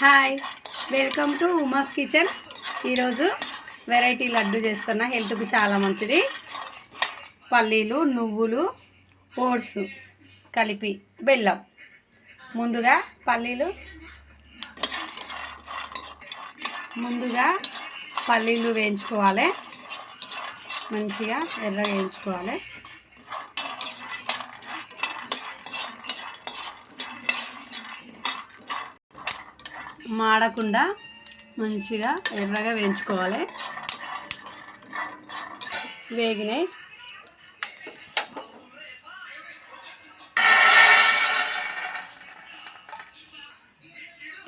Hi welcome to Uma's kitchen. ఈరోజు variety laddu చేస్తున్నా. హెల్త్కు చాలా మంచిది. పల్లీలు నువ్వులు ఓట్స్ కలిపి బెల్లం. ముందుగా పల్లీలు ముందుగా పల్లీలు వేయించుకోవాలి. మంచిగా ఎర్రగా వేయించుకోవాలి. మాడకుండా మంచిగా ఎర్రగా వేయించుకోవాలి. వేగినాయి.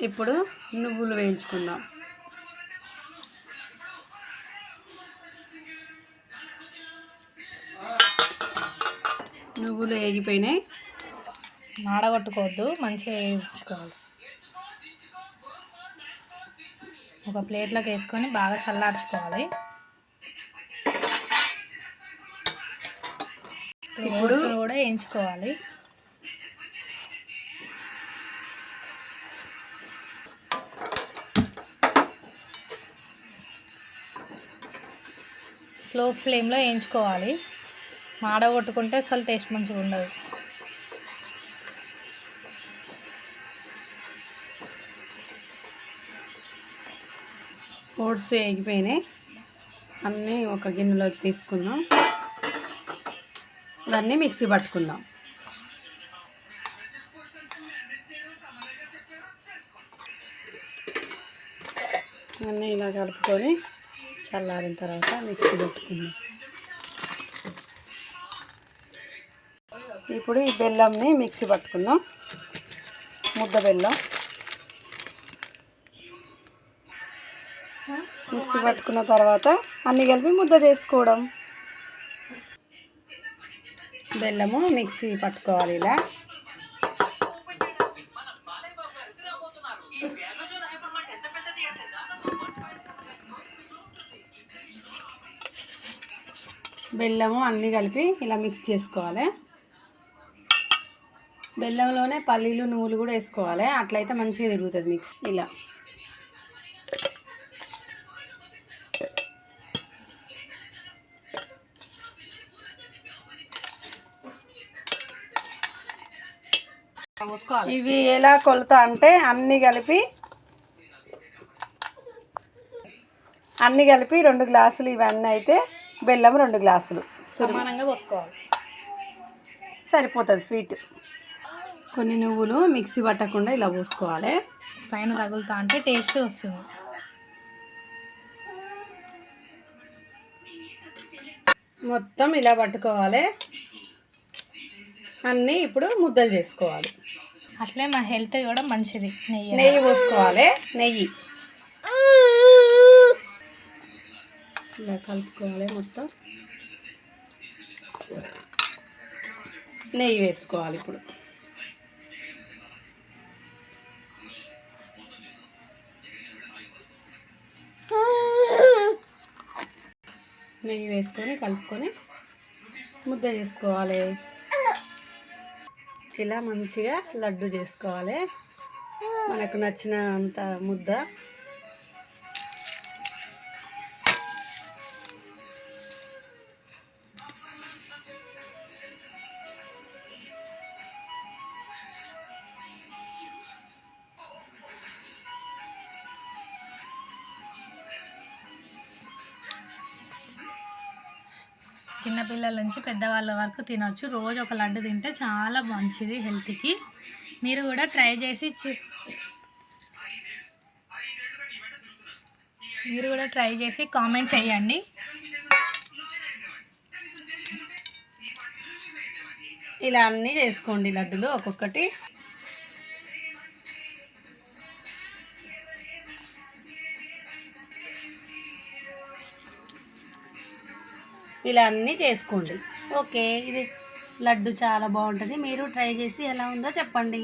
ఇప్పుడు నువ్వులు వేయించుకుందాం. నువ్వులు వేగిపోయినాయి మాడగొట్టుకోవద్దు మంచిగా వేయించుకోవాలి. ఒక ప్లేట్లోకి వేసుకొని బాగా చల్లార్చుకోవాలి. ఇప్పుడు- కూడా వేయించుకోవాలి. స్లో ఫ్లేమ్లో వేయించుకోవాలి. మాడగొట్టుకుంటే అసలు టేస్ట్ మంచిగా ఉండదు. ఓట్స్ వేగిపోయినాయి అన్నీ ఒక గిన్నెలోకి తీసుకుందాం. ఇవన్నీ మిక్సీ పట్టుకుందాం. అన్నీ ఇలా కలుపుకొని చల్లారిన తర్వాత మిక్సీ పెట్టుకుందాం. ఇప్పుడు ఈ బెల్లంని మిక్సీ పట్టుకుందాం. ముద్ద బెల్లం. మిక్సీ పట్టుకున్న తర్వాత అన్నీ కలిపి ముద్ద చేసుకోవడం. బెల్లము మిక్సీ పట్టుకోవాలి ఇలా. బెల్లము అన్నీ కలిపి ఇలా మిక్స్ చేసుకోవాలి. బెల్లంలోనే పల్లీలు నువ్వులు కూడా వేసుకోవాలి. అట్లయితే మంచిగా తిరుగుతుంది మిక్స్. ఇలా. ఇవి ఎలా కొలత అంటే అన్నీ కలిపి అన్నీ కలిపి రెండు గ్లాసులు ఇవన్నీ అయితే బెల్లం రెండు గ్లాసులు. సమానంగా పోసుకోవాలి. సరిపోతుంది స్వీట్. కొన్ని నువ్వులు మిక్సీ పట్టకుండా ఇలా పోసుకోవాలి. పైన తగులుతా అంటే టేస్ట్ వస్తుంది. మొత్తం ఇలా పట్టుకోవాలి. అన్నీ ఇప్పుడు ముద్దలు చేసుకోవాలి. అట్లే మన హెల్త్ కూడా మంచిది. నెయ్యి నెయ్యి పోసుకోవాలి. నెయ్యి. ఇలా కలుపుకోవాలి మొత్తం. నెయ్యి వేసుకోవాలి ఇప్పుడు. నెయ్యి వేసుకొని కలుపుకొని ముద్ద చేసుకోవాలి. ఇలా మంచిగా లడ్డు చేసుకోవాలి. మనకు నచ్చిన అంత ముద్ద. చిన్నపిల్లల నుంచి పెద్దవాళ్ళ వరకు తినొచ్చు. రోజు ఒక లడ్డు తింటే చాలా మంచిది హెల్త్కి. మీరు కూడా ట్రై చేసి మీరు కూడా ట్రై చేసి కామెంట్ చేయండి. ఇలా అన్నీ చేసుకోండి లడ్డులు ఒక్కొక్కటి. ఇలా అన్నీ చేసుకోండి. ఓకే ఇది లడ్డు చాలా బాగుంటుంది. మీరు ట్రై చేసి ఎలా ఉందో చెప్పండి.